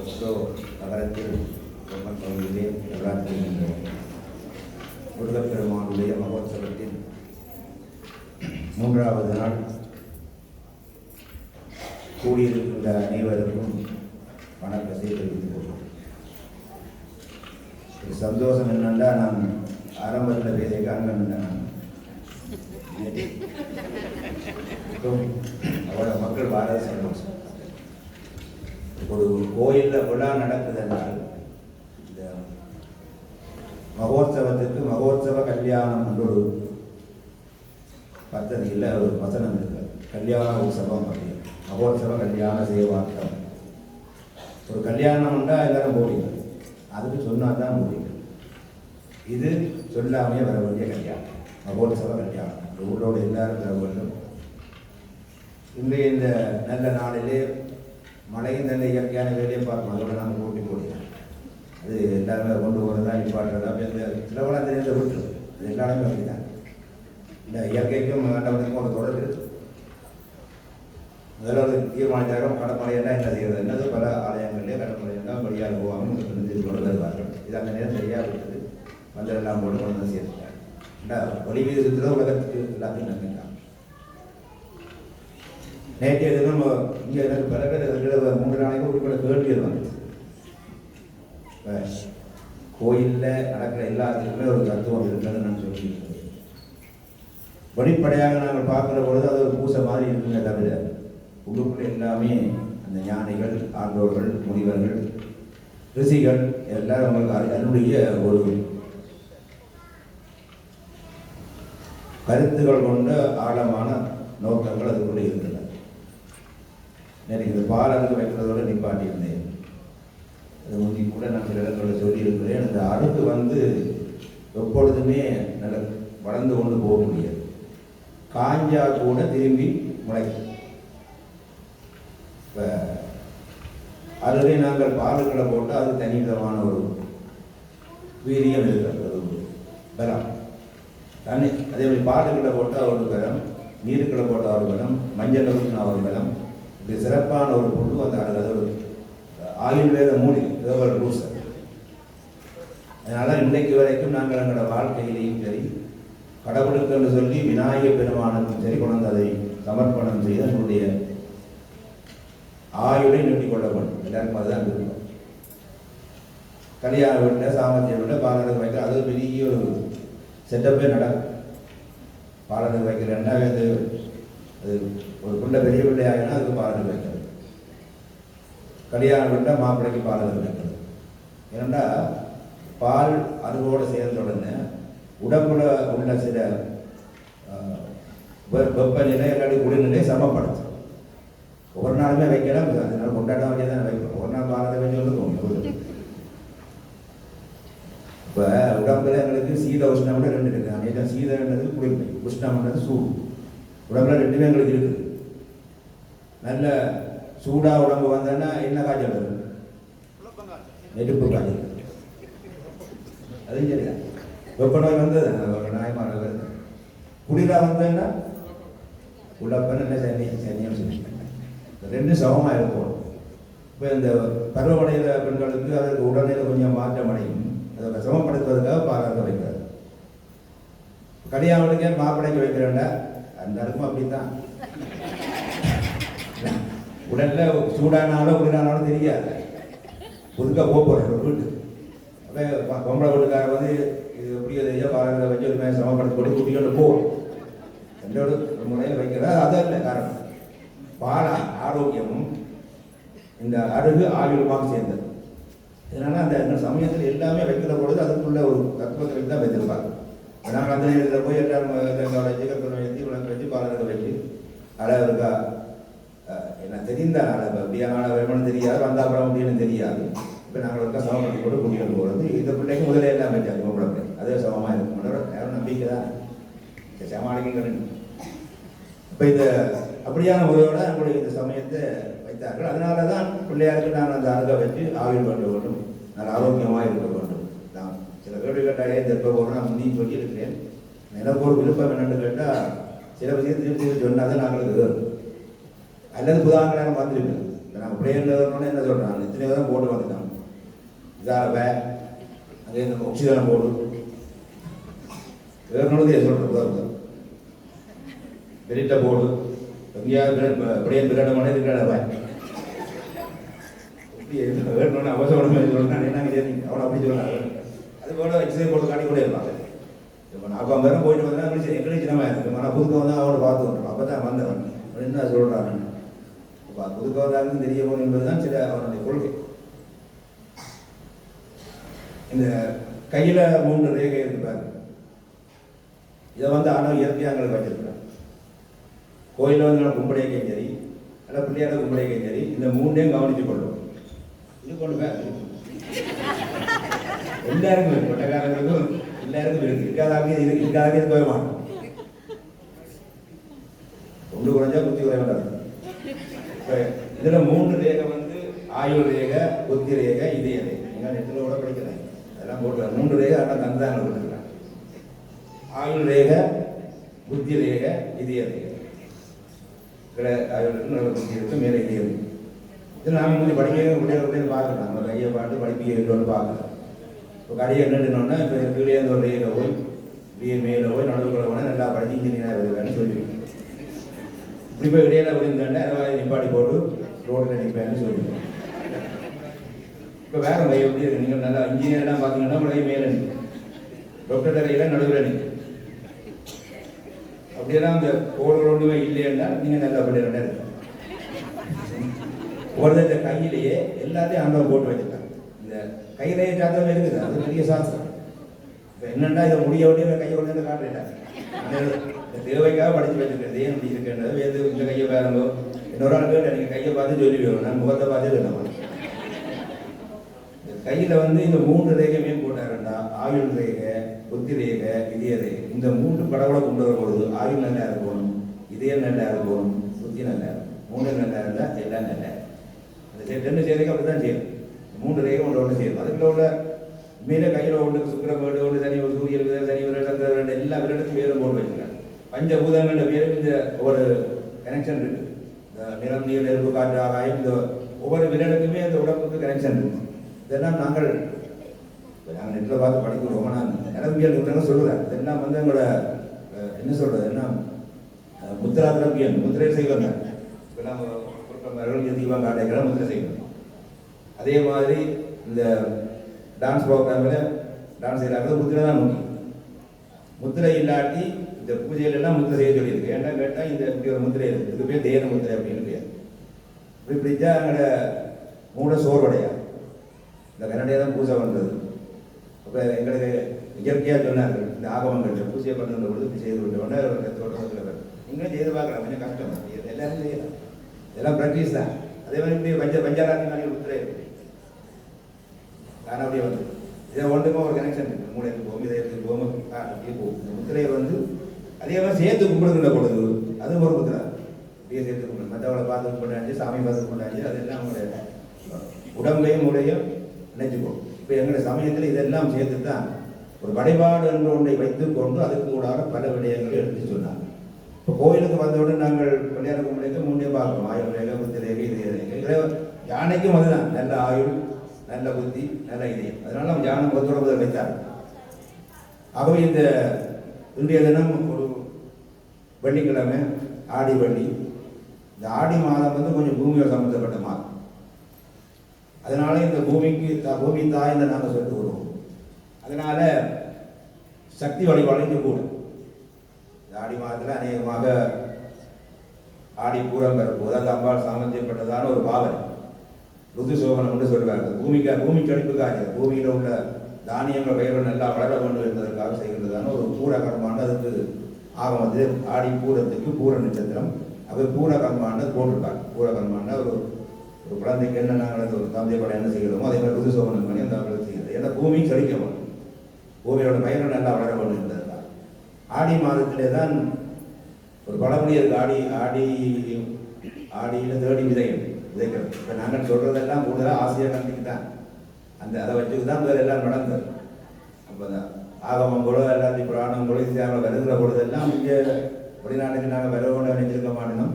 Oslo நகரத்தில் Roman பகுதியிலே நவராத்திரி என்ற முருகப்பெருமானுடைய மகோத்சவத்தில் மூன்றாவது நாள் கூடியிருக்கின்ற அனைவருக்கும் வணக்கத்தை தெரிவித்துக் கொள்வோம் சந்தோஷம் என்னென்னா நான் ஆரம்பத்தில் பேசிய அண்ணன் நான் அவ்வளோ மக்கள் வார சந்தோஷம் ஒரு கோயிலில் விழா நடக்குதுன்னால் இந்த மகோத்சவத்துக்கு மகோத்சவ கல்யாணம் என்ற ஒரு இல்லை ஒரு வசனம் இருக்கு. கல்யாண உற்சவம் அப்படின்னு. மகோத்சவ கல்யாண சேவார்த்தம். ஒரு கல்யாணம் உண்டா எல்லாரும் போவீங்க. அதுக்கு சொன்னால் தான் முடியும் இது சொல்லாமையே வர வேண்டிய கல்யாணம். மகோத்சவ கல்யாணம். ஊரோட எல்லாரும் வர வேண்டும். இன்றைய இந்த நல்ல நாளிலே மழையும் நல்ல இயற்கையான வேலையை பார்க்கணும் அதோட நாங்கள் கூட்டி போடுவோம் அது எல்லாருமே கொண்டு போகிறதா நிப்பாட்டுறதா அப்படி அந்த சிலவெல்லாம் தெரியாத விட்டு அது எல்லாருமே அப்படிதான். இந்த இயற்கைக்கும் ஆண்டவனுக்கும் ஒரு தொடர்பு இருக்கு. முதல்ல ஒரு தீர்மானித்தாரும் கடற்கரையெல்லாம் என்ன செய்யறது? என்னது? பல ஆலயங்கள்லேயே கடற்கரையெல்லாம் வழியாக போவாங்க இது கொண்டு வருவார்கள். இது அந்த நேரம் சரியாக விட்டது. மந்திரெல்லாம் போட்டு கொண்டு வந்து சேர்த்துட்டாங்க. இந்த ஒளி வீதத்தில் உலகத்துக்கு எல்லாத்தையும் நம்பிட்டாங்க. நேற்றைய தினம் இங்கே எனக்கு பல பேர் மூன்று நாளைக்கு ஒரு கூட வந்துச்சு இப்போ கோயிலில் நடக்கிற எல்லாத்துக்குமே ஒரு தத்துவம் இருக்கிறது நான் சொல்லியிருக்கேன். வெளிப்படையாக நாங்கள் பார்க்குற பொழுது அது ஒரு பூசை மாதிரி இருக்குங்க தவிர உள்ளுக்குள்ள எல்லாமே அந்த ஞானிகள் ஆண்டோர்கள் முனிவர்கள் ரிஷிகள் எல்லாரும் அவங்களுக்கு அதனுடைய ஒரு கருத்துகள் கொண்ட ஆழமான நோக்கங்கள் அதுக்குள்ளே இருக்கின்றன நேற்று இந்த பாலருக்கு வைக்கிறதோட நிப்பாட்டியிருந்தேன் அது முந்தி கூட நான் சில இடங்களில் சொல்லியிருக்கிறேன். அந்த அழுக்கு வந்து எப்பொழுதுமே நல்ல வளர்ந்து கொண்டு போக முடியாது. காஞ்சா கூட திரும்பி முளைக்கும். இப்போ அதுவே நாங்கள் பாலுக்களை போட்டால் அது தனி விதமான ஒரு வீரியம் இருக்கிறது. ஒரு பலம் தண்ணி அதே மாதிரி பாலுக்களை போட்டால் ஒரு பலம் நீருக்களை போட்டால் ஒரு பலம் மஞ்சள் ஊற்றினா ஒரு பலம் இது சிறப்பான ஒரு பொருள் அந்த அது ஒரு ஆயுர்வேத ஏதோ ஒரு ரூசர் அதனால இன்றைக்கு வரைக்கும் நாங்கள் எங்களோட வாழ்க்கையிலையும் சரி கடவுளுக்கு என்று சொல்லி விநாயக பெருமானுக்கும் சரி கொண்டு அதை சமர்ப்பணம் செய்து என்னுடைய ஆயுளை நீட்டிக் கொள்ள வேண்டும். எல்லாருக்கும் அதுதான் விருப்பம். கல்யாண வீட்டில் சாமர்த்தியம் வீட்டில் பாலனுக்கு வைக்கிற அது பெரிய ஒரு செட்டப்பே நடக்கும். பாலனுக்கு வைக்கிற ரெண்டாவது அது ஒரு பிள்ளை பெரிய பிள்ளையாகினா அதுக்கு பாலனுக்கு வைக்கிறது. கல்யாணம் வீட்டில் மாப்பிள்ளைக்கு பாலனுக்கு வைக்கிறது. ஏன்னா பால் அதுவோடு சேர்ந்த உடனே உடம்புல உள்ள சில ஆஹ், வெப்பநிலை இல்லாட்டி குளிர்நிலை சமப்படுத்து ஒவ்வொரு நாளுமே வைக்கலாம் அதனால கொண்டாட வேண்டியது தான் வைக்கணும். ஒரு நாள் பாலத்தை வேண்டிய ஒன்று இப்போ உடம்புல எங்களுக்கு சீத உஷ்ணம்னு ரெண்டு இருக்குது அநேக சீதன்றது குளிர்மை உஷ்ணம்ன்றது சூடு. உடம்புல ரெண்டுமே எங்களுக்கு இருக்குது. நல்ல சூடாக உடம்பு வந்தேன்னா என்ன காய்ச்சல் வரும்? நெருப்பு காய்ச்சல். அதுவும் சரியா? வெப்ப நோய் வந்தது. நாயமாக வருது குளிராக வந்ததுன்னா உழப்பன் இல்லை சனி சனியம் சொல்லி ரெண்டும் சமமாக இருக்கும். இப்போ இந்த பருவமடைகிற பெண்களுக்கு அதற்கு உடல்நிலை கொஞ்சம் மாற்றம் அடையும் அதை சமப்படுத்துவதற்காக பாராட்ட வைக்கிறார். கல்யாணத்துக்கே மாப்பிள்ளைக்கு வைக்கிறேன்டா? அந்த இடமும் அப்படித்தான். உடல்ல சூடானாலும் குளிரானாலும் தெரியாது. புதுக்க போக போகிறேன் ஒரு வீட்டு. அப்போ பொம்பளை வீட்டுக்காரர் வந்து இது எப்படியோ தெரியும் பாருங்க வச்சு ஒரு மாதிரி சமப்படுத்தி போட்டு கூட்டிகிட்டு போவோம் ரெண்டோடு ஒரு முறையில் வைக்கிறது இல்லை காரணம். பால ஆரோக்கியமும் இந்த அருகு ஆயுளுமாக சேர்ந்தது. இதனால் அந்த சமயத்தில் எல்லாமே வைக்கிற பொழுது அதுக்குள்ள ஒரு தத்துவத்தை தான் வைத்திருப்பாங்க. நாங்கள் அந்த நேரத்தில் போய் எல்லாரும் தேங்காய் வச்சு கற்பனை வச்சு உலகம் வச்சு பாலனுக்கு வச்சு அழகு இருக்கா என்ன தெரிந்தால் ஆளை அப்படியான வருமானம் தெரியாது வந்தா படம் அப்படின்னு தெரியாது. இப்போ நாங்கள் இருக்கா சமப்படுத்தி கூட கூட்டிகிட்டு போகிறது இந்த பிள்ளைக்கு முதலே எல்லாம் வச்சாங்க உங்களுக்கு அதே சமமாக இருக்கும். யாரும் நம்பிக்கை தான். சமாளிக்கணும் இப்போ இந்த அப்படியான உதவியோட நம்முடைய இந்த சமயத்தை வைத்தார்கள். அதனால தான் பிள்ளையாருக்கு நாங்கள் அந்த அருகை வச்சு ஆயுள் பண்ண வேண்டும் நல்ல ஆரோக்கியமாக இருக்கிறோம் சில கேட்டாலே இந்த போகணும் ஒரு சொல்லியிருக்கிறேன். எனக்கு ஒரு விருப்பம் என்னென்னு கேட்டால் சில விஷயம் திருப்பி திருப்பி சொன்னால் தான் நாங்களுக்கு அல்லது புதாங்களாக நாங்கள் பார்த்துருக்கோம் இப்போ நாங்கள் பிளேயர்னு என்ன சொல்கிறாங்க இத்தனை தான் போட்டு வந்துட்டாங்க இதாக வே அங்கே இந்த ஆக்சிஜன் போடு. வேறு நோடு சொல்கிறது வெளியிட்ட போடு. எங்கேயாவது பிளேயர் விளையாட மாட்டே இப்படி வேணும்னு அவசரம் சொல்லணும் என்ன அவனை அப்படி சொன்னாங்க அது போல் எக்ஸசைஸ் போட்டு காட்டி கூட இருப்பாங்க. இப்போ நான் அப்போ பேரும் போயிட்டு வந்தேன் எங்களுக்கு எங்களுக்கு சின்னமா இருக்கு ஆனால் புதுக்க வந்தால் அவனை பார்த்து விட்டுருவோம் அப்போ தான் வந்தவன். அவன் என்ன சொல்கிறான் இப்போ புதுக்க வந்தாலும் தெரிய போகணும் என்பதுதான் சில அவனுடைய கொள்கை. இந்த கையில் மூன்று ரேகை இருக்கு பாருங்க இதை வந்து ஆனால் இயற்கையாக எங்களுக்கு வச்சிருக்கிறேன் கோயிலில் வந்து நான் கும்பிடையும் சரி அல்ல பிள்ளையார கும்பிடையும் சரி இந்த மூண்டையும் கவனித்து கொள்வோம் இது கொண்டு போய் எல்லாருக்கும் இருக்கு கொட்டக்காரங்களுக்கும் எல்லாருக்கும் இருக்கு இருக்காதாவே இது இருக்காதாவே இது போய் ஒன்று குறைஞ்சா புத்தி குறைய மாட்டாங்க இப்ப இதுல மூன்று ரேகை வந்து ஆயுள் ரேகை புத்தி ரேகை இதய ரேகை நீங்க நெட்டில் கூட படிக்கிறாங்க அதெல்லாம் போட்டு மூன்று ரேகை அதெல்லாம் தந்தாங்க கொடுத்துருக்காங்க ஆயுள் ரேகை புத்தி ரேகை இதய ரேகை இதில் ஆயுள் நல்ல புத்தி இருக்கு மேலே இதயம் இருக்கு இது நாம கொஞ்சம் படிக்க முடியாது அப்படின்னு பார்க்கலாம் நம்ம கையை பார்த்து படிப்பீங்கன்னு பார்க்கலாம் இப்போ கடையை என்னன்னா இப்போ கீழே இருந்து ஒரு ரேகை போய் இப்படியே மேலே போய் நடுவுக்குள்ள போனால் நல்லா படிச்சு இன்ஜினியராக வருவேன்னு சொல்லிடுவேன். இப்படி போய் இடையில விழுந்தாண்டா நிப்பாட்டி போட்டு ரோட்டில் நிற்பேன்னு சொல்லிடுவேன். இப்போ வேற கை எப்படி இருக்கு? நீங்கள் நல்லா இன்ஜினியர்லாம் பார்த்தீங்கன்னா உங்களை மேலே நிற்கும் டாக்டர் கையில் நடுவில் நிற்கும் அப்படியெல்லாம் அந்த கோடுகள் ஒன்றுமே இல்லைன்னா நீங்கள் நல்லா பண்ணிடுறேன் இருக்கும் ஒருத்தர் இந்த கையிலேயே எல்லாத்தையும் ஆண்டவர் போட்டு வச்சுருக்காங்க இந்த கையிலேயே ஜாதகம் இருக்குது அது பெரிய சாஸ்திரம். இப்போ என்னண்டா இதை முடிய உடனே கையை உடனே காட்டுறேன் இந்த தேவைக்காக படிச்சு வச்சிருக்கிறது ஏன் இப்படி இருக்கின்றது எது இந்த கையை பாருங்க. இன்னொரு ஆள் கேட்டு நீங்கள் கையை பார்த்து சொல்லி வேணும் நான் முகத்தை பார்த்து வேணும் கையில் வந்து இந்த மூன்று ரேகையுமே போட்டாருண்டா. ஆயுள் ரேகை புத்தி ரேகை இதய ரேகை. இந்த மூன்று படவளை கொண்டு வரும்பொழுது ஆயுள் நல்லா இருக்கணும் இதயம் நல்லா இருக்கணும் புத்தி நல்லா இருக்கும் மூணு நல்லா இருந்தால் எல்லாம் நல்லா இருக்கும் அந்த ரெண்டு சேதைக்கு அப்படி தான் செய்யும் மூன்று ரேகை ஒன்று ஒன்று செய்யும். அதுக்குள்ள உள்ள மேலே கையில் ஒன்று சுக்கர வீடு ஒன்று தனி ஒரு சூரியன் வீடு தனி ஒரு சந்திர எல்லா விரடத்தையும் வேறு போட்டு வச்சுருக்காங்க. பஞ்சபூதங்கள பேரும் இந்த ஒரு கனெக்ஷன் இருக்கு. இந்த நிறம் நீர் நெருப்பு காற்று ஆகாயம் இந்த ஒவ்வொரு விரலுக்குமே அந்த உடம்புக்கு கனெக்ஷன் இருக்கு. இதெல்லாம் நாங்கள் நாங்கள் நெட்டில் பார்த்து படிக்கிறோம் நான் நிரம்பியல் நிபுணர்கள் சொல்லுவேன் இதெல்லாம் வந்து எங்களோட என்ன சொல்றது? என்ன? அஹ், முத்திரா திரவியம் முத்திரை செய்வாங்க இப்பெல்லாம் குறுக்கம்பர்கள் தீபம் காட்டைகளை முத்திரை செய்யணும். அதே மாதிரி இந்த டான்ஸ் ப்ரோக்ராமில் டான்ஸ் செய்கிறாங்க முத்திரை தான் முக்கியம் முத்திரை இல்லாட்டி இந்த பூஜையிலலாம் எல்லாம் முத்திரை செய்ய சொல்லியிருக்கு. ஏன்னா கேட்டால் இந்த இப்படி ஒரு முத்திரை இருக்குது இதுக்கு பேர் தேன முத்திரை அப்படின்னு பேர். இப்படி இப்படிச்சா அங்கே மூட சோர்வடையா இந்த கன்னடையாக தான் பூஜை பண்ணுறது அப்போ எங்களுக்கு இயற்கையாக சொன்னார்கள் இந்த ஆகமங்கள் பூஜை பண்ணுற பொழுது இப்படி செய்து விட்டு உடனே தோட்டத்தில் நீங்களும் செய்து பார்க்கலாம் கொஞ்சம் கஷ்டம். தான். எல்லாரும் செய்யலாம். இதெல்லாம் ப்ராக்டிஸ் தான். அதே மாதிரி இப்படி பஞ்ச பஞ்சாராத்தி மாதிரி முத்திரை இருக்கு. நான் அப்படியே வந்து இதை ஒன்றுமே ஒரு கனெக்ஷன் இருக்கு மூளைக்கு இதை இதயத்துக்கு போகும் அப்படியே போகும் இந்த முத்திரையை வந்து அதே மாதிரி சேர்த்து கும்பிடுகின்ற பொழுது அது ஒரு முத்திரை. அப்படியே சேர்த்து கும்பிடு மற்றவங்களை பார்த்து கும்பிடாச்சு சாமி பார்த்து கும்பிடாச்சு அதெல்லாம் அவங்களுடைய உடம்பையும் உடையும் நினைச்சுக்கணும் இப்போ எங்களுடைய சமயத்தில் இதெல்லாம் சேர்த்து தான் ஒரு வழிபாடு என்ற ஒன்றை வைத்து கொண்டு அதுக்கு கூடாக பல விடயங்களை எடுத்து சொன்னாங்க. இப்போ கோயிலுக்கு வந்தவுடன் நாங்கள் பிள்ளையார கும்பிடுக்கு முன்னே பார்க்கணும். ஆயுள் ரேகை புத்தி ரேகை இதய ரேகை. யானைக்கும் அதுதான். நல்ல ஆயுள் நல்ல புத்தி நல்ல இதயம். அதனால நம்ம யானை முகத்தோட வைத்தார். ஆகவே இந்த இன்றைய தினம் ஒரு வெள்ளிக்கிழமை ஆடி வெள்ளி. இந்த ஆடி மாதம் வந்து கொஞ்சம் பூமியோட சம்மந்தப்பட்ட மாதம். அதனால இந்த பூமிக்கு பூமி தாய் என்று நாங்கள் சொல்லிட்டு வருவோம். அதனால சக்தி வழிபாடு இங்கே கூட. ஆடி மாதத்தில் அநேகமாக ஆடி பூரம் பிறப்பு அந்த அம்பாள் சாமர்த்தியப்பட்டதான ஒரு பாவனை. ருது சோபனம் என்று சொல்வார்கள் பூமிக்கு பூமி அடிப்புக்காக பூமியில் உள்ள தானியங்கள் பயிர்கள் நல்லா வளர வேண்டும் என்பதற்காக செய்கின்றதான ஒரு பூர கர்மாண்டு அதுக்கு வந்து ஆடி பூரத்துக்கு பூர நட்சத்திரம். அப்போ பூர கர்மாண்டு போட்டிருப்பாங்க. பூர ஒரு ஒரு குழந்தைக்கு என்ன நாங்கள் ஒரு தந்தை படம் என்ன செய்கிறோமோ அதே மாதிரி ருது சோபனம் பண்ணி அந்த செய்கிறது. ஏன்னா பூமி கழிக்க வேண்டும். பூமியோட பயிர்கள் நல்லா வளர வேண்டும் என்பதற்காக ஆடி மாதத்திலே தான் ஒரு பழமொழி ஆடி ஆடி ஆடியில் தேடி விதைகள் விதைக்கிறது இப்போ நாங்கள் சொல்கிறதெல்லாம் கூடுதலாக ஆசிரியர் நம்பிக்கை தான் அந்த அதை வச்சுக்கு தான் வேறு எல்லாம் நடந்தது. அப்போ அந்த ஆகமங்களோ எல்லாத்தையும் புராணங்களோ இந்தியாவில் வருகிற பொழுதெல்லாம் இங்கே வெளிநாட்டுக்கு நாங்கள் வரவோட நினைச்சிருக்க மாட்டோம்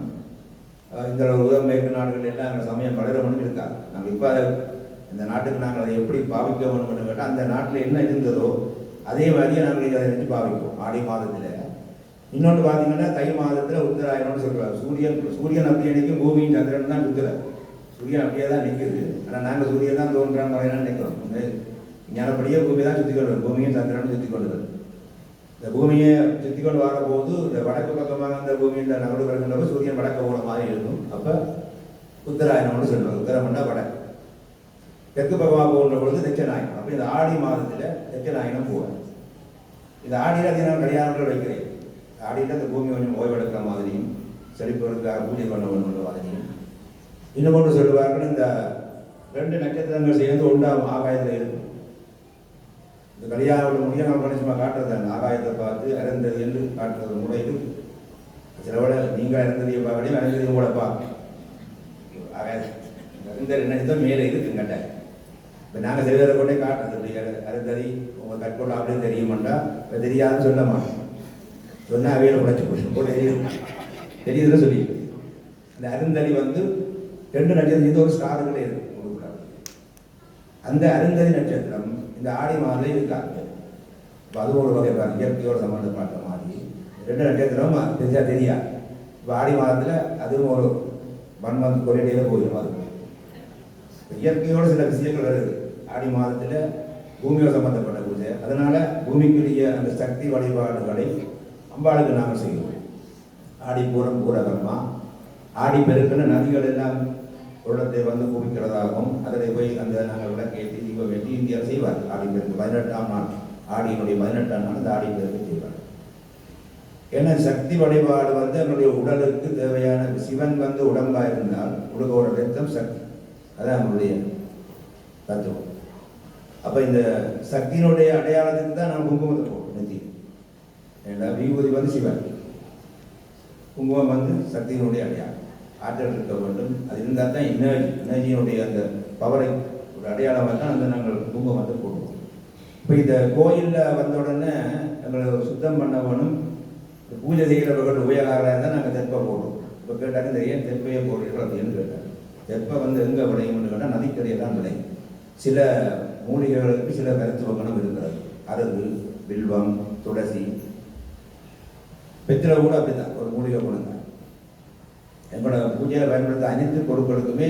இந்த உதவி மேற்கு நாடுகள் எல்லாம் எங்கள் சமயம் வளரணும்னு இருக்காங்க நாங்கள் இப்போ இந்த நாட்டுக்கு நாங்கள் அதை எப்படி பாவிக்க வேணும்னு கேட்டால் அந்த நாட்டில் என்ன இருந்ததோ அதே மாதிரியே நாங்கள் இதை நினைச்சு பாவிப்போம். ஆடி மாதத்தில். இன்னொன்று பார்த்தீங்கன்னா தை மாதத்தில் உத்தராயணம்னு சொல்கிறார் சூரியன் சூரியன் அப்படி நினைக்கும் பூமியின் சந்திரன் தான் சுற்றுறார் சூரியன் அப்படியே தான் நிற்குது ஆனால் நாங்கள் சூரியன் தான் தோன்றான் மறையலாம் நிற்கிறோம் ஞானப்படியே பூமி தான் சுற்றி கொள்வது வரும் பூமியும் சந்திரனும் சுற்றி கொள்வது இந்த பூமியை சுற்றி கொண்டு வரும்போது இந்த வடக்கு பக்கமாக அந்த பூமியில் நகர்வு வருகின்றப்ப சூரியன் வடக்கு போன மாதிரி இருக்கும். அப்போ உத்தராயணம்னு சொல்லுவாங்க. உத்தரம்னா வடக்கு. தெற்கு பகவான் போகின்ற பொழுது தெச்சநாயகம் அப்போ இந்த ஆடி மாதத்தில் தெச்சநாயகம் போவேன் இந்த ஆடியில் அதை நான் கல்யாணங்கள் வைக்கிறேன். ஆடியில் அந்த பூமி கொஞ்சம் ஓய்வெடுக்கிற மாதிரியும் செழிப்பதற்காக பூஜை பண்ண வேண்டும் மாதிரியும். இன்னும் ஒன்று சொல்லுவார்கள் இந்த ரெண்டு நட்சத்திரங்கள் சேர்ந்து ஒன்றாம் ஆகாயத்தில் இருக்கும் இந்த கல்யாணம் முடிய நம்ம கணிசமாக காட்டுறது? அந்த ஆகாயத்தை பார்த்து அறந்தது என்று காட்டுறது முறையில் சிலவட நீங்கள் அறந்ததியை பார்க்கலையும் அறந்ததையும் கூட பார்க்க ஆகாயம் இந்த என்ன மேலே இருக்கு இப்போ நாங்கள் சில பேரை கொண்டே காட்டுறது அது அறந்ததி உங்கள் கட்கொள்ள அப்படின்னு தெரியுமாண்டா? இப்போ தெரியாதுன்னு சொல்ல மாட்டோம் சொன்னால் அவையில் உடைச்சு போட்டு கூட தெரியும் தெரியுதுன்னு சொல்லி. அந்த அருந்ததி வந்து ரெண்டு நட்சத்திரம் இது ஒரு ஸ்டார்களே இருக்கு. அந்த அருந்ததி நட்சத்திரம் இந்த ஆடி மாதிரி இருக்காங்க இப்போ அது ஒரு வகை பாருங்க. இயற்கையோடு சம்மந்தப்பட்ட மாதிரி. ரெண்டு நட்சத்திரம்? தெரிஞ்சா தெரியா. இப்போ ஆடி மாதத்தில் அதுவும் ஒரு ஒன் மந்த் கொரிடையில் போயிடும். அது இயற்கையோட சில விஷயங்கள் வருது. ஆடி மாதத்தில் பூமியோட சம்பந்தப்பட்ட பூஜை. அதனால் பூமிக்குரிய அந்த சக்தி வழிபாடுகளை அம்பாளுக்கு நாங்கள் செய்வோம். ஆடி பூரம் பூரகர்மா ஆடி பெருக்கின நதிகள் எல்லாம் உள்ளத்தை வந்து குவிக்கிறதாகவும் அதில் போய் அந்த நாங்கள் விளக்கேற்றி தீபம் வெட்டி இந்தியாவில் செய்வார். ஆடி பெருக்கு பதினெட்டாம் நாள். ஆடியினுடைய பதினெட்டாம் நாள் அந்த ஆடி பெருக்கு செய்வார். ஏன்னா சக்தி வழிபாடு வந்து நம்முடைய உடலுக்கு தேவையான சிவன் வந்து உடம்பாக இருந்தால் உலகோட ரத்தம் சக்தி. அதான் நம்மளுடைய தத்துவம். அப்போ இந்த சக்தியினுடைய அடையாளத்துக்கு தான் நம்ம குங்குமத்தை போடுவோம் நெத்தி ஏன்னா விபூதி வந்து சிவன். குங்குமம் வந்து சக்தியினுடைய அடையாளம். ஆற்றல் இருக்க வேண்டும். அது இருந்தால் தான் எனர்ஜி எனர்ஜியினுடைய அந்த பவரை ஒரு அடையாளமாக தான் அந்த நாங்கள் குங்குமத்தை போடுவோம். இப்போ இந்த கோயிலில் வந்த உடனே எங்களை சுத்தம் பண்ண வேணும் இந்த பூஜை செய்கிறவர்கள் உபயோகராக இருந்தால் நாங்கள் தெப்பை போடுவோம். இப்போ கேட்டாங்க இந்த ஏன் தெப்பையை போடுறீர்கள் அப்படின்னு கேட்டாங்க. தெப்பை வந்து எங்கே விளையும்னு கேட்டால் நதிக்கரையை தான் விளையும். சில மூலிகைகளுக்கு சில மருத்துவ குணம் இருக்கிறது. அருகு வில்வம் துளசி. வெற்றில கூட அப்படிதான் ஒரு மூலிகை குணம் தான் எங்களோட பூஜையில் பயன்படுத்த அனைத்து பொருட்களுக்குமே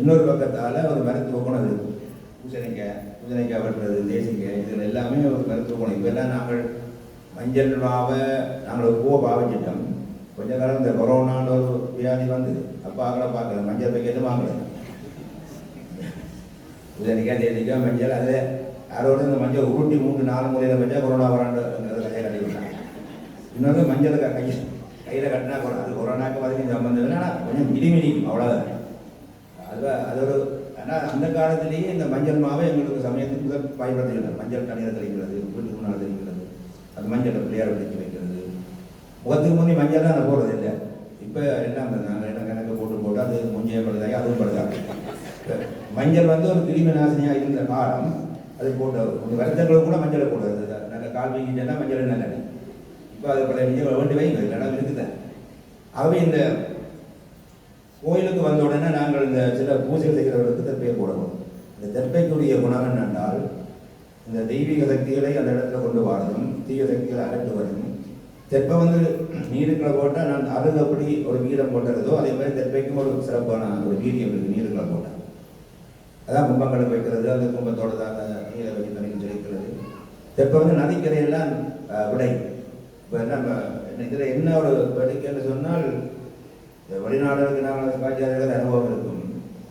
இன்னொரு பக்கத்தால் ஒரு மருத்துவ குணம் இருக்குது பூசணிக்காய் பூசணிக்காய் வெட்டுறது தேசிக்காய் இதில் எல்லாமே ஒரு மருத்துவ குணம். இப்பெல்லாம் நாங்கள் மஞ்சள் மாவை நாங்கள் பூவை பாவிச்சிட்டோம். கொஞ்ச காலம் இந்த கொரோனான்னு ஒரு வியாதி வந்தது. அப்போ ஆகலை பார்க்கல. மஞ்சள் பேக்கெட்டு வாங்கலை. பூசணிக்காய் தேசிக்காய் மஞ்சள் அது அதோட இந்த மஞ்சள் உருட்டி மூன்று நாலு முறையில் வச்சா கொரோனா வராண்டு கையை கட்டி விட்டாங்க இன்னொன்று மஞ்சள் க- கை கையில் கட்டினா கூட அது கொரோனாக்கு வரைக்கும் சம்பந்தம் இல்லை. ஆனால் கொஞ்சம் மிடிமிடிக்கும் அவ்வளோதான் அது அது ஒரு ஆனால் அந்த காலத்திலேயே இந்த மஞ்சள் மாவை எங்களுக்கு சமயத்துக்கு முதல் மஞ்சள் தனியாக தெளிக்கிறது வீட்டுக்கு முன்னால் தெளிக்கிறது அது மஞ்சளை பிள்ளையார் பிடிச்சி வைக்கிறது. முகத்துக்கு முந்தி மஞ்சள் தான் நான் போடுறது இல்லை. இப்போ என்ன நாங்கள் என்ன கணக்கு போட்டு போட்டு அது முஞ்சையை படுதாங்க அதுவும் படுதாங்க மஞ்சள் வந்து ஒரு கிருமி நாசினியாக இருந்த காலம் அது போட்டு கொஞ்சம் வருத்தங்களும் கூட மஞ்சளை போடுறது நல்ல கால் வீங்கிட்டா மஞ்சள் நல்ல இப்போ அது பல மஞ்சள் வேண்டி வைங்க இடம் இருக்குது? ஆகவே இந்த கோயிலுக்கு வந்த உடனே நாங்கள் இந்த சில பூஜைகள் செய்கிறவர்களுக்கு தெற்பையை போடணும். இந்த தெற்பைக்குரிய குணம் என்னென்றால் இந்த தெய்வீக சக்திகளை அந்த இடத்துல கொண்டு வாழணும் தீய சக்திகளை அகற்றுவதும் தெப்பை வந்து நீருக்களை போட்டால் நான் அருகு அப்படி ஒரு வீரம் போட்டுறதோ அதே மாதிரி தெற்பைக்கும் ஒரு சிறப்பான ஒரு வீரியம் இருக்குது நீருக்களை போட்டால். அதான் கும்பங்களுக்கு வைக்கிறது அந்த கும்பத்தோடு தான் நீரை வச்சு தண்ணி ஜெயிக்கிறது. இப்போ வந்து நதிக்கரையெல்லாம் விடை. இப்போ என்ன இதில் என்ன ஒரு வேடிக்கைன்னு சொன்னால் வெளிநாடுகளுக்கு நாங்கள் காட்சியாளர்கள் அனுபவம் இருக்கும்.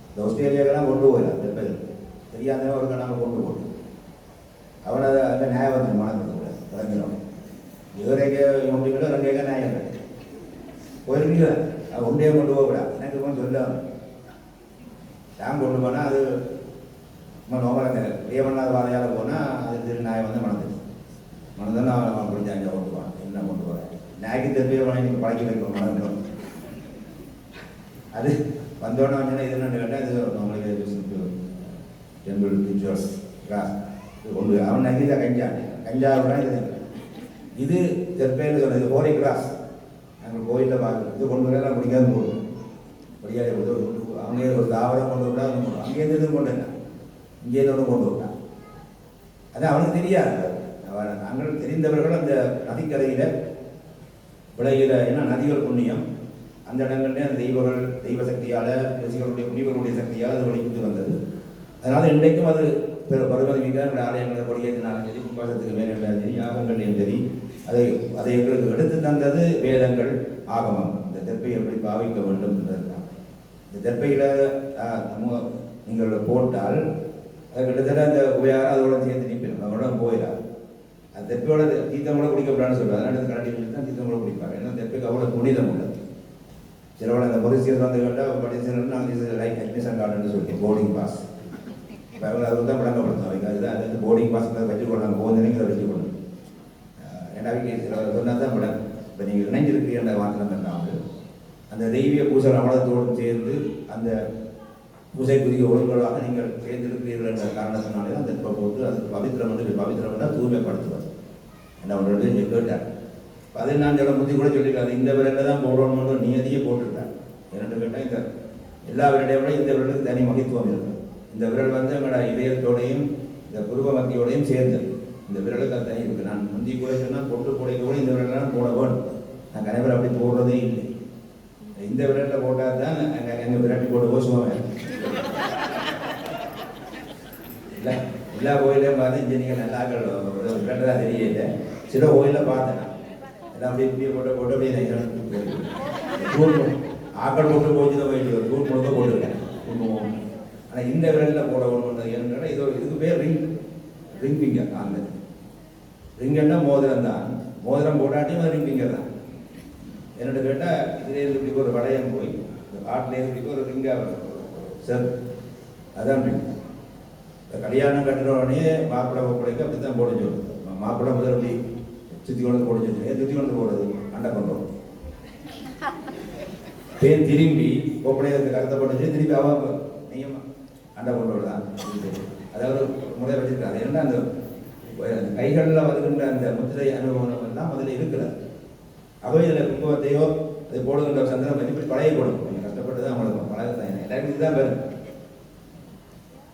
இந்த ஆஸ்திரேலியாக்கெல்லாம் கொண்டு போயிடலாம் தெப்பல் தெரியாதவன் ஒரு நாங்கள் கொண்டு போட்டோம் அவனை அந்த நியாயம் வந்து மனதில் கூட விளங்கினோம் இதுவரைக்கு ஒன்றைக்கு ரெண்டு நியாயம் இருக்கு. போயிருக்கீங்க அது ஒன்றே கொண்டு போகக்கூடாது. எனக்கு கொஞ்சம் சொல்ல நான் கொண்டு போனால் அது நம்ம நோக்கலங்க பெரிய பண்ணாத வாழையால் போனால் அது திரு நாயை வந்து மணந்துச்சு மணந்தால் அவன் அவன் பிடிச்சா அங்கே கொண்டு போவான் என்ன கொண்டு போகிறேன் நாய்க்கு தெரிஞ்ச பண்ணி நீங்கள் பழக்கி வைக்கணும் மணந்துடும் அது வந்தோடனே வந்தோடனே இது என்ன கேட்டால் இது நம்மளுக்கு டெம்பிள் பிக்சர்ஸ் கிராஸ் இது அவன் நங்கி தான் கஞ்சா கஞ்சா இது இது தெற்பேன்னு சொல்லுது ஹோரி கிராஸ் நாங்கள் கோயிலில் பார்க்குறோம் இது கொண்டு வர பிடிக்காது போடுவோம் வெளியாலே போது அங்கே ஒரு தாவரம் கொண்டு விட்டா அங்கேருந்து எதுவும் கொண்டு வந்தான் இங்கேருந்து ஒன்று கொண்டு விட்டான் அது அவனுக்கு தெரியாது. அவன் நாங்கள் தெரிந்தவர்கள் அந்த நதிக்கரையில் விளைகிற ஏன்னா நதிகள் புண்ணியம் அந்த இடங்கள்ல அந்த தெய்வங்கள் தெய்வ சக்தியால் ரிஷிகளுடைய முனிவர்களுடைய சக்தியால் அது வழிபட்டு வந்தது. அதனால் இன்றைக்கும் அது பிற பருவதி மிக ஆலயங்களை கொடியேற்றினாலும் சரி கும்பாசத்துக்கு மேலே சரி யாகங்கள்லையும் சரி அதை அதை எங்களுக்கு எடுத்து தந்தது வேதங்கள் ஆகமம். இந்த தெற்பை எப்படி பாவிக்க வேண்டும் என்றதுதான். இந்த தெப்பையில் நீங்கள் போட்டால் அது கிட்டத்தட்ட அந்த உபயாரம் அதோட சேர்ந்து நிற்பிடும். அதோட போயிடாது அந்த தெப்பையோட தீத்தம் கூட குடிக்கப்படான்னு சொல்லுவாங்க. அதனால கரண்டி வச்சு தான் தீத்தம் கூட குடிப்பாங்க. ஏன்னா தெப்பைக்கு அவ்வளோ புனிதம் உள்ளது சிலவோட அந்த பொலிசியர் வந்து கேட்டால் படிச்சு நாங்கள் லைஃப் அட்மிஷன் கார்டுன்னு சொல்லிட்டு போர்டிங் பாஸ் இப்போ அவங்க அதை தான் விளங்கப்படுத்தும் அவங்க அதுதான் அது வந்து போர்டிங் பாஸ் வச்சுக்கொள்ளாங்க போகுதுன்னு அதை வச்சுக்கொள்ளணும் ஏன்னா அவங்க சொன்னால் தான் விடம் இப்போ நீங்கள் இணைஞ்சிருக்கிறீன்ற மாத்திரம் என்ன அந்த தெய்வீக பூசை அமலத்தோடு சேர்ந்து அந்த பூசைக்குரிய ஒழுங்குகளாக நீங்கள் சேர்ந்திருக்கிறீர்கள் என்ற காரணத்தினாலே அந்த போட்டு அது பவித்திரம் வந்து பவித்திரம் என்றால் தூய்மைப்படுத்துவது. என்ன ஒன்று நீங்கள் கேட்டார். பதினான்கு இடம் முந்தி கூட சொல்லியிருக்காரு. இந்த விரலை தான் போடணும்னு நியதியே போட்டிருக்கார் இரண்டு கேட்டால் இந்த எல்லா விரலையும் விட இந்த விரலுக்கு தனி மகித்துவம் இருக்கு. இந்த விரல் வந்து எங்களோட இதயத்தோடையும் இந்த குருவ மத்தியோடையும் சேர்ந்து இந்த விரலுக்கு தனி இருக்கு. நான் முந்தி கூட சொன்னால் பொட்டு போடைக்கூட கூட இந்த விரலாம் போட வேணும். நான் கனைவர் அப்படி போடுறதே இல்லை. இந்த விரட்டில் போட்டால் தான் நாங்கள் எங்கள் விரட்டி போட்டு ஓசுவாங்க இல்லை எல்லா கோயிலையும் பார்த்து இங்கே நீங்கள் நல்லா விரட்டதா தெரியல. சில கோயிலில் பார்த்தேன் எல்லாம் அப்படியே இப்படியே போட்டு போட்டு அப்படியே தூள் ஆக்கள் போட்டு போச்சு தான் போயிட்டு தூள் முழுக்க போட்டுருக்கேன். குங்குமம் ஆனால் இந்த விரலில் போட ஒன்று என்னன்னா இது இது பேர் ரிங். ரிங் ஃபிங்கர் அந்த ரிங்கன்னா மோதிரம் தான். மோதிரம் போட்டாட்டியும் ரிங் ஃபிங்கர் தான். என்னோட கேட்டால் இதுலேருந்து இப்படி ஒரு வளையம் போய் இந்த காட்டிலேருந்து இப்படி ஒரு ரிங்காக சார் அதான் இந்த கல்யாணம் கட்டுற உடனே மாப்பிள்ளை மாப்பிள்ளைக்கு அப்படி தான் போட சொல்லு மாப்பிள்ளை முதல் அப்படி சுற்றி கொண்டு போட ஏன் சுற்றி கொண்டு போடுறது? அண்டை பண்ணுறோம் பேர் திரும்பி கோப்படையை கருத்தை போட்டு திரும்பி அவன் நீயமா அண்டை கொண்டோடு தான் அதாவது முறை வச்சிருக்காங்க ஏன்னா அந்த கைகளில் வருகின்ற அந்த முத்திரை அனுபவம் எல்லாம் முதல்ல இருக்கிறது. அவை இதில் குங்குமத்தையோ அது போடுகின்ற சந்திரம் பண்ணி இப்படி பழைய போடணும் கொஞ்சம் கஷ்டப்பட்டு தான் அவங்களுக்கு பழக எல்லாருக்கும் இதுதான் வரும்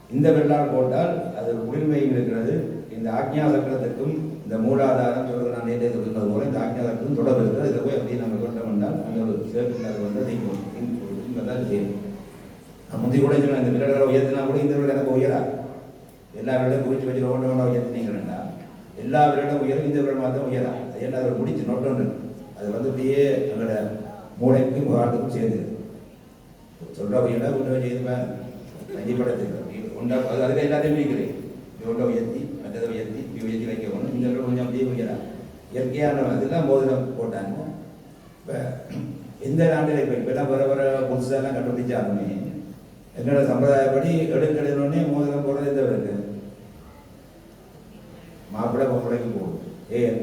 இந்த வெள்ளால் போட்டால் அது உரிமையும் இருக்கிறது. இந்த ஆக்ஞா சக்கரத்துக்கும் இந்த மூலாதாரம் சொல்றது நான் நேற்றே சொல்லுறது போல இந்த ஆக்ஞா சக்கரத்துக்கும் தொடர்பு இருக்கிறது. இதை போய் அப்படியே நம்ம கொண்டு வந்தால் அந்த ஒரு சேர்த்து வந்து தான் செய்யும் நான் முந்தி கூட சொன்னேன் இந்த விரல்களை உயர்த்தினா கூட இந்த விரல் எனக்கு உயரா? எல்லா விரலும் குறித்து வச்சு ஒன்று ஒன்று உயர்த்தினீங்கன்னா எல்லா விரலும் உயரும் இந்த விரல் மாத்திரம் உயரா? அது என்ன அதை முடிச்சு நொட்டொன்று அது வந்து அப்படியே எங்களோட மூளைக்கும் வாட்டுக்கும் சேர்ந்து சொல்ற உயர்ந்தா கொண்டு வச்சு இது கண்டிப்படத்துக்கு உண்டா அது அதுக்கு எல்லாத்தையும் வைக்கிறேன் இருக்கிறேன் இவங்க உயர்த்தி மற்றதை உயர்த்தி இப்படி உயர்த்தி வைக்க ஒன்று இந்த விட கொஞ்சம் அப்படியே உயரா இயற்கையான இதெல்லாம் மோதிரம் போட்டாங்க. இப்போ எந்த நாட்டில் இப்போ இப்போலாம் வர வர புதுசாலாம் கண்டுபிடிச்சாலுமே என்னோட சம்பிரதாயப்படி எடுக்கணுன்னே மோதிரம் போடுறது எந்த வருது மாப்பிள்ளை பொம்பளைக்கு போகும் ஏன்?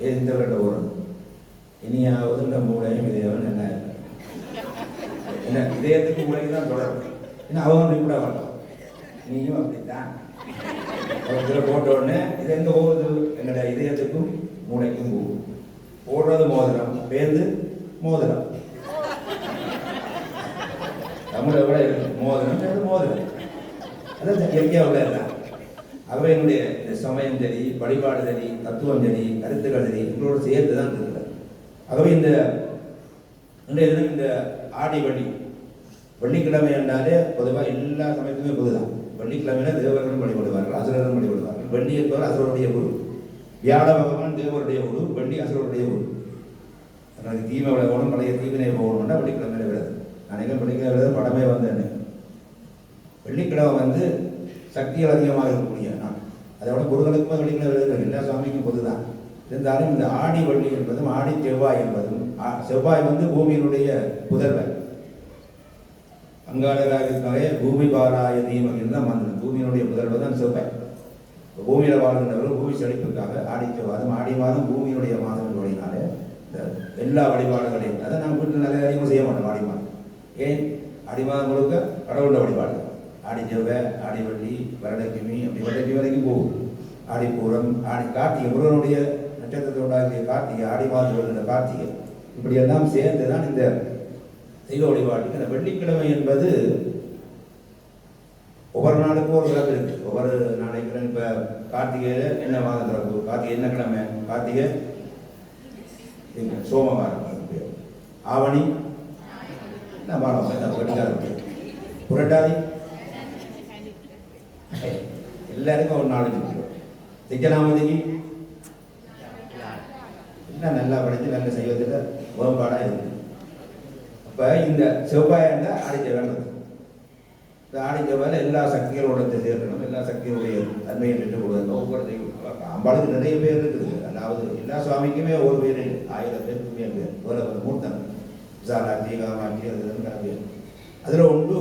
ஏன் இந்த விரட்ட போகிறது இனியாவது நம்ம மூளையும் இதையவன் என்ன? என்ன இதயத்துக்கு மூளைக்கு தான் தொடரும். ஏன்னா அவங்க கூட வரலாம் நீயும் அப்படித்தான். இதில் போட்ட உடனே இது எங்கே போகுது? எங்களோட இதயத்துக்கும் மூளைக்கும் போகும் ஓடுறது மோதிரம் பேருந்து மோதிரம். தமிழை விட மோதிரம் பேருந்து மோதிரம். அதான் இயற்கையாக உள்ளதான் அவை என்னுடைய இந்த சமயம் சரி வழிபாடு சரி தத்துவம் சரி கருத்துக்கள் சரி இவங்களோட சேர்த்து தான் இருக்கிறது ஆகவே இந்த இன்றைய தினம் இந்த ஆடி வழி வெள்ளிக்கிழமை என்றாலே பொதுவாக எல்லா சமயத்துமே பொதுதான். வெள்ளிக்கிழமையில தேவர்களும் வழிபடுவார்கள் அசுரர்களும் வழிபடுவார்கள் வெள்ளி என்பவர் அசுரருடைய குரு. வியாழ பகவான் தேவருடைய குரு வெள்ளி அசுரருடைய குரு. எனக்கு தீமை விளையணும் பழைய தீவினை போகணும்னா வெள்ளிக்கிழமையில விழுது அன்றைக்கும் வெள்ளிக்கிழமை விழுது படமே என்ன வெள்ளிக்கிழமை வந்து சக்திகள் அதிகமாக இருக்கக்கூடிய நாள். அதோட குருகளுக்கும் வெள்ளிக்கிழமை விழுது எல்லா சுவாமிக்கும் பொதுதான். இருந்தாலும் இந்த ஆடி வள்ளி என்பதும் ஆடி செவ்வாய் என்பதும் ஆ- செவ்வாய் வந்து பூமியினுடைய புதல்வர். அங்காளராக பூமி பாராய தீமகின்னு தான் மந்திரம் பூமியினுடைய முதல்வர் தான் செவ்வாய். பூமியில் வாழ்கின்றவர்கள் பூமி செழிப்புக்காக ஆடி ஆடி மாதம் பூமியினுடைய மாதம் இந்த எல்லா வழிபாடுகளையும் அதை நம்ம வீட்டில் நிறைய அதிகமாக செய்ய மாட்டோம் ஆடி மாதம். ஏன்? ஆடி மாதம் முழுக்க கடவுளோட வழிபாடு. ஆடி செவ்வாய் ஆடி வள்ளி வரலட்சுமி அப்படி வரலட்சுமி வரைக்கும் போகும். ஆடி பூரம் ஆடி கார்த்திகை முருகனுடைய நட்சத்திரத்தோடாகிய கார்த்திகை ஆடி மாதம் கார்த்திகை. இப்படி எல்லாம் சேர்ந்து தான் இந்த தெய்வ வழிபாட்டுக்கு இந்த வெள்ளிக்கிழமை என்பது ஒவ்வொரு நாளுக்கும் ஒரு சிறப்பு இருக்கு. ஒவ்வொரு நாளைக்கு இப்போ கார்த்திகையில் என்ன மாதம் பிறப்பு கார்த்திகை என்ன கிழமை? கார்த்திகை? சோமவாரம் ஆவணி? புரட்டாதி? எல்லாருக்கும் ஒரு நாளைக்கு இருக்கு. என்ன நல்லா படித்து நல்ல செய்வதில் உடன்பாடாக இருக்குது அப்போ இந்த செவ்வாய் இருந்தால் ஆடிக்க வேண்டது. இந்த ஆடிக்க வேலை எல்லா சக்திகளோட சேர்க்கணும். எல்லா சக்திகளுடைய தன்மையை நின்று கொடுக்கணும் ஒவ்வொரு தெய்வம். அம்பாளுக்கு நிறைய பேர் இருக்குது. அதாவது எல்லா சுவாமிக்குமே ஒரு பேர் ஆயிரம் பேருக்கு மேல் பேர் ஒரு ஒரு மூர்த்தம். விசாலாட்சி காமாட்சி அது அதில் ஒன்று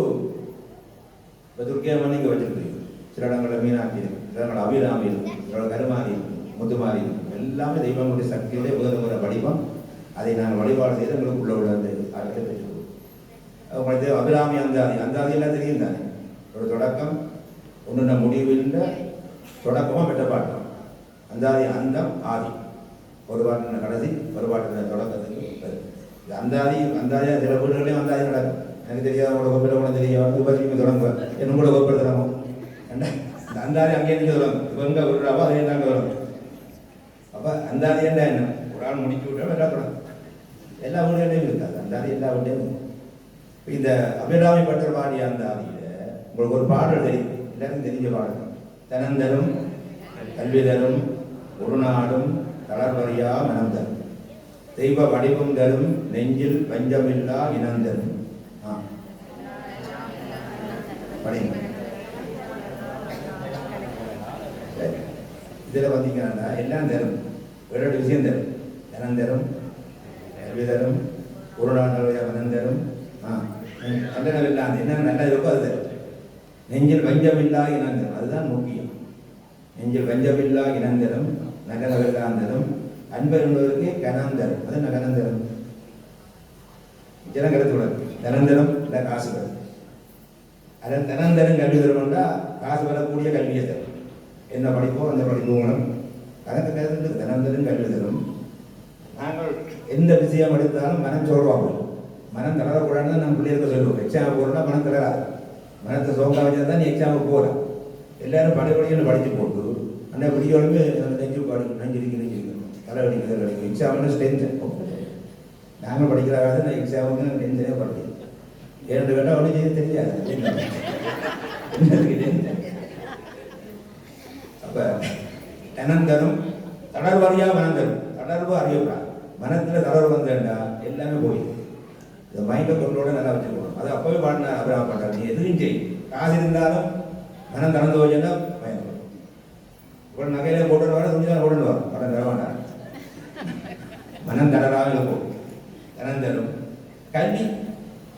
இப்போ துர்க்கியம்மன் இங்கே வச்சிருக்கீங்க சில இடங்களில் மீனாட்சி இருக்குது சில இடங்களில் அபிராமி இருக்கும் சில கருமாரி இருக்கும் முத்துமாரி இருக்கும் எல்லாமே தெய்வங்களுடைய சக்தியிலே உதவுகிற வடிவம் அதை நாங்கள் வழிபாடு செய்து எங்களுக்குள்ள உள்ள அந்த அர்த்தத்தை பெற்றுக்கொள்வோம். உங்களுக்கு அபிராமி அந்தாதி. அந்தாதி எல்லாம் தெரியும் தானே? ஒரு தொடக்கம் ஒன்று முடிவில்லை தொடக்கமாக பெற்ற பாட்டம் அந்தாதி அந்தம் ஆதி. ஒரு பாட்டின கடைசி ஒரு பாட்டின தொடக்கத்துக்கு இது அந்தாதி அந்தாதி சில வீடுகளையும் அந்தாதி நடக்கும். எனக்கு தெரியாது உங்களோட கோப்பில் கூட தெரியும் விபத்தியுமே தொடங்குவேன் என்ன கூட கோப்பில் தரணும் அந்தாதி அங்கேயே தொடங்கும். இப்போ எங்கே விடுறாவோ அதே தாங்க வரும் அப்போ அந்த என்ன என்ன? ஒரு ஆள் முடிச்சு விட்டா வேற தொடங்கும் எல்லா வீடுகளையும் இருக்காது அந்தாதி எல்லா வீட்டையும் இந்த அபிராமி பட்டர் பாடிய அந்த ஆதியில உங்களுக்கு ஒரு பாடல் தெரியும். எல்லாருக்கும் தெரிஞ்ச பாடல். தனந்தரும் கல்வி தரும் ஒரு நாடும் தளர்வறியா மனம் தரும் தெய்வ வடிவம் தரும் நெஞ்சில் பஞ்சமில்லா இனம் தரும் ஆ. படிங்க. இதில் பார்த்தீங்கன்னா எல்லாம் தரும். வேற விஷயம் தரும் தனம் தரும் கல்வி தரும் ஒரு தரும் ஆ நல்ல இல்லாது என்ன நல்லா இருக்கோ அது தரும். நெஞ்சில் வஞ்சமில்லா இல்லா தரும் அதுதான் முக்கியம். நெஞ்சில் வஞ்சமில்லா இல்லா தரும் நல்ல தரும் அன்பர் என்பதற்கு தரும் அது என்ன கனம் தரும் இதெல்லாம் தனந்தரம் இல்லை காசு தரும். அதன் தனந்தரம் கல்வி தரணும்னா காசு வரக்கூடிய கல்வியை தரும். என்ன படிப்போ அந்த படிப்பு மூலம். அதற்கு கருத்து தனந்தரம் கல்வி தரும் நாங்கள் எந்த விஷயம் எடுத்தாலும் மனம் சோர்வாகும். மனம் தளரக்கூடாதுன்னு நம்ம பிள்ளைகளுக்கு சொல்லுவோம் எக்ஸாம் போகிறோம்னா மனம் தளராது. மனத்தை சோங்கா வச்சா தான் நீ எக்ஸாமுக்கு போகிறேன் எல்லாரும் படிப்படின்னு படித்து போட்டு அந்த விடியோலுமே நெஞ்சு பாடி நெஞ்சிருக்கு நெஞ்சிருக்கு தலை வலிக்குது தலை வலிக்குது. எக்ஸாம்னு டென்ஷன் நாங்கள் படிக்கிற காலத்தில் நான் எக்ஸாமுக்கு டென்ஷனே படிக்கிறேன் இரண்டு கேட்டால் ஒன்றும் செய்ய தெரியாது? அப்ப தனம் தளர்வு அறியா மனம் தரும் தளர்வு அறியப்படா. மனத்துல தளர்வு வந்தேன்டா எல்லாமே போயிடும் இந்த மைண்டை கொண்டோட நல்லா வச்சுக்கணும். அது அப்பவே பாடின அபிராம பாட்டார். நீ எதுவும் செய். காசு இருந்தாலும் மனம் திறந்து போச்சுன்னா பயன்படும் இப்போ நகையில போட்டு வர துணி தான் போட்டு வரும் படம் தர மனம் தளராக இருக்கும். தனம் தரும். கல்வி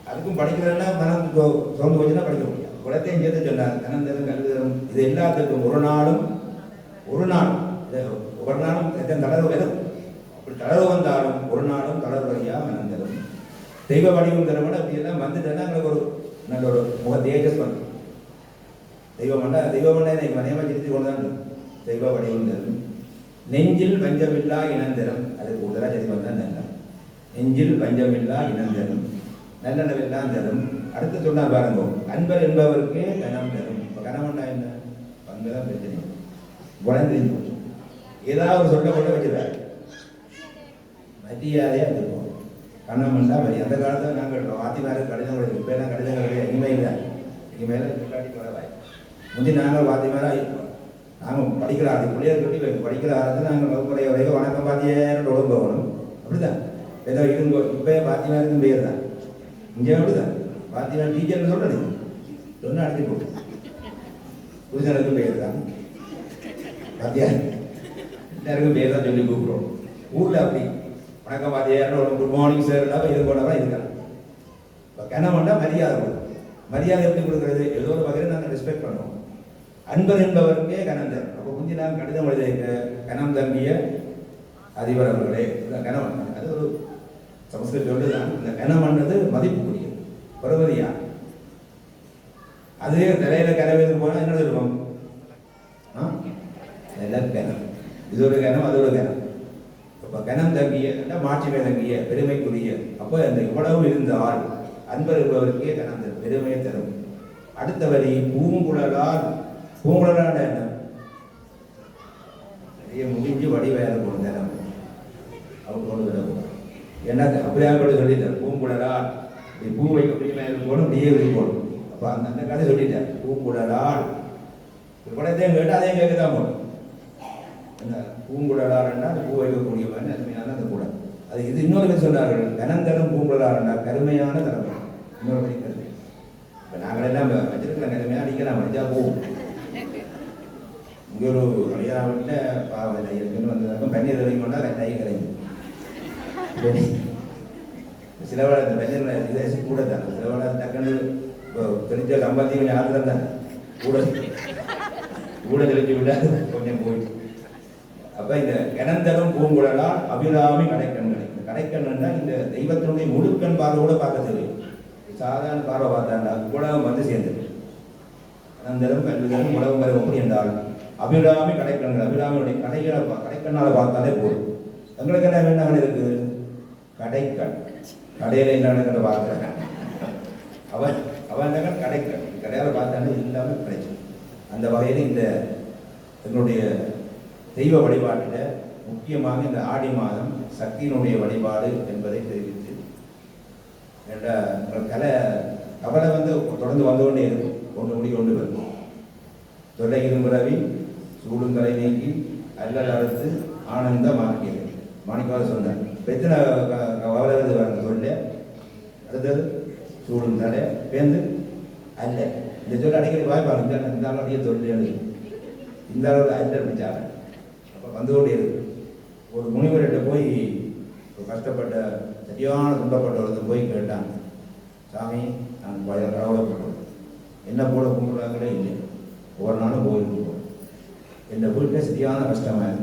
அதுக்கும் படிக்கிறதுனா மனம் திறந்து போச்சுன்னா படிக்க முடியாது குலத்தையும் சேர்த்து சொன்னார். தனம் தரும் கல்வி தரும். இது எல்லாத்துக்கும் ஒரு நாளும் ஒரு நாள் ஒவ்வொரு ஒரு நாளும் எத்தனை தளர்வு வரும்? அப்படி தளர்வு வந்தாலும் ஒரு நாளும் தளர்வு வழியா தெய்வ வடிவம் தரமான அப்படி எல்லாம் வந்துட்டேன்னா எங்களுக்கு ஒரு நல்ல ஒரு முக தேஜஸ் பண்ணும் தெய்வமண்டா தெய்வமண்டா எனக்கு மனையமாக திருத்தி கொண்டு தான் தெய்வ வடிவம் தரும் நெஞ்சில் பஞ்சமில்லா இனந்தரம். அது கூடுதலாக சரி வந்தால் நல்ல. நெஞ்சில் பஞ்சமில்லா இனந்தரம். நல்லெண்ணவெல்லாம் தரும் அடுத்து சொன்னா பாருங்க அன்பர் என்பவருக்கு கனம் தரும் இப்போ கனவண்டா என்ன? பங்குதான் பிரச்சனை. குழந்தை போச்சு ஏதாவது சொல்ல கொண்டு வச்சிருக்காரு மரியாதையாக இருக்கும் பண்ணா மரி அந்த காலத்தில் நாங்கள் வாத்திமாருக்கு கடிதம் கிடையாது இப்போ எல்லாம் கடிதம் கிடையாது. இனிமேல் தான் இனிமேல் இல்லாட்டி பரவாய் முந்தி நாங்கள் வாத்திமாராக இருப்போம் நாங்கள் படிக்கிற அது பிள்ளையார் கட்டி வைக்கும் படிக்கிற ஆரத்தில் நாங்கள் வகுப்புடைய வரைக்கும் வணக்கம் பாத்தியாரோட உடம்பு போகணும். அப்படிதான் ஏதோ இருங்கோ. இப்போ பாத்திமாருக்கும் பேர் தான் இங்கே அப்படிதான் பாத்திமார் டீச்சர்னு சொல்கிறேன் சொன்னால் அடுத்து போட்டு. புருஷனுக்கும் பேர் தான் எல்லாருக்கும் பேர் தான் சொல்லி கூப்பிடுவோம் ஊரில் அப்படி. வணக்கம் பாத்தியாரோட குட் மார்னிங் சார் எல்லாம் இது போனவா இருக்காங்க. இப்போ கணவன்டா மரியாதை கொடுக்கும். மரியாதை எப்படி கொடுக்குறது? ஏதோ ஒரு வகையில் நாங்கள் ரெஸ்பெக்ட் பண்ணுவோம். அன்பர் என்பவருக்கே கணந்தர் அப்போ முந்தி நான் கடிதம் எழுதியிருக்க கணம் தம்பிய அதிபர் அவர்களே. இதுதான் கணவன் அது ஒரு சமஸ்கிருத சொல்லு தான். இந்த கணவன்றது மதிப்புக்குரியது. பருவதியா. அதுவே தலையில கரவேது போனால் என்ன சொல்லுவோம் ஆ எல்லாம் கணம் இதோட ஒரு கணம் அது ஒரு கணம் இப்போ கணம் தங்கிய மாட்சிமை தங்கிய பெருமைக்குரிய அப்போ அந்த இவ்வளவு இருந்த ஆள் அன்பர் இருப்பவருக்கே அந்த பெருமையை தரும். அடுத்த வரி பூங்குழலால் பூங்குழலால் என்ன? நிறைய முடிஞ்சு வடிவேல போன தினம். அவங்க கொண்டு விட போகிறார் என்ன அப்படியே கூட சொல்லிட்டார் பூங்குழலால் இப்படி பூ வைக்க முடியுமா போகணும் அப்படியே இருக்கணும் அப்போ அந்த அந்த கதை சொல்லிட்டார் பூங்குழலால் படத்தையும் கேட்டு அதையும் கேட்க தான் போகணும் என்ன பூங்குழலார்னா பூ வைக்கக்கூடியவன் அருமையான அந்த கூட. அது இது இன்னொரு பேர் சொன்னார்கள் கனந்தரும் பூங்குழலார்னா கருமையான தலைமை இன்னொரு படி கருமை. இப்போ நாங்களெல்லாம் வச்சிருக்கலாம் கருமையாக அடிக்கலாம் அடிச்சா போகும். இங்கே ஒரு கல்யாண வீட்டில் பாவம் இருக்குன்னு வந்ததாக்க பன்னீர் கரையும் கொண்டா கிடைக்கும் கரையும். சில வேலை இந்த பன்னீர் கூட தான். சில வேலை டக்குன்னு இப்போ தெரிஞ்ச சம்பாத்தியம் கொஞ்சம் ஆத்திரம் தான். கூட. கூட தெளிச்சு விட்டா கொஞ்சம் போயிட்டு அப்ப இந்த கிணந்தரும் பூங்குழலால் அபிராமி கடைக்கண்கள் இந்த கடைக்கண்ணா இந்த தெய்வத்தினுடைய முழுக்கண் பார்வையோட பார்க்க தெரியும். சாதாரண பார்வை பார்த்தாண்டா உலகம் வந்து சேர்ந்துட்டு அனந்தரம் கல்விதரும் உலகம் வரும் எப்படி என்றால் அபிராமி கடைக்கண்கள் அபிராமியுடைய கடைகளை கடைக்கண்ணால் கடைக்கண்ணால பார்த்தாலே போதும். எங்களுக்கு என்ன வேண்டாம் இருக்கு கடைக்கண். கடையில என்ன நடக்கிற பார்க்குறேன் அவன் அவன் கடைக்கண்? கடையால பார்த்தாலே இல்லாமல் கிடைக்கும். அந்த வகையில் இந்த எங்களுடைய தெய்வ வழிபாட்டில் முக்கியமாக இந்த ஆடி மாதம் சக்தியினுடைய வழிபாடு என்பதை தெரிவித்து உங்கள் கலை கவலை வந்து தொடர்ந்து வந்து கொண்டே இருக்கும். ஒன்று முடி கொண்டு வரும் தொல்லை இரும்புறவி சூடுங்கலை நீக்கி அல்லல் அறுத்து ஆனந்த மாற்றியது மாணிக்கவாத சொன்னார் இப்ப எத்தனை க- கவலை வந்து வரங்க தொல்லை. அடுத்தது சூடும் தலை பேந்து அல்ல இந்த சொல்ல அடிக்கடி வாய்ப்பாங்க இந்த இந்த ஆள் அடிய தொல்லை இந்த அளவு அல்ல பிடிச்சாங்க அப்போ வந்து கொண்டே இருக்கு ஒரு முனிவர்கிட்ட போய் ஒரு கஷ்டப்பட்ட சரியான துன்பப்பட்டவர்கிட்ட போய் கேட்டாங்க சாமி நான் பழைய கவலைப்பட்டோம் என்ன போல கும்பிட்றாங்களே இல்லை ஒவ்வொரு நாளும் கோயிலுக்கு போகிறோம் என் வீட்டில் சரியான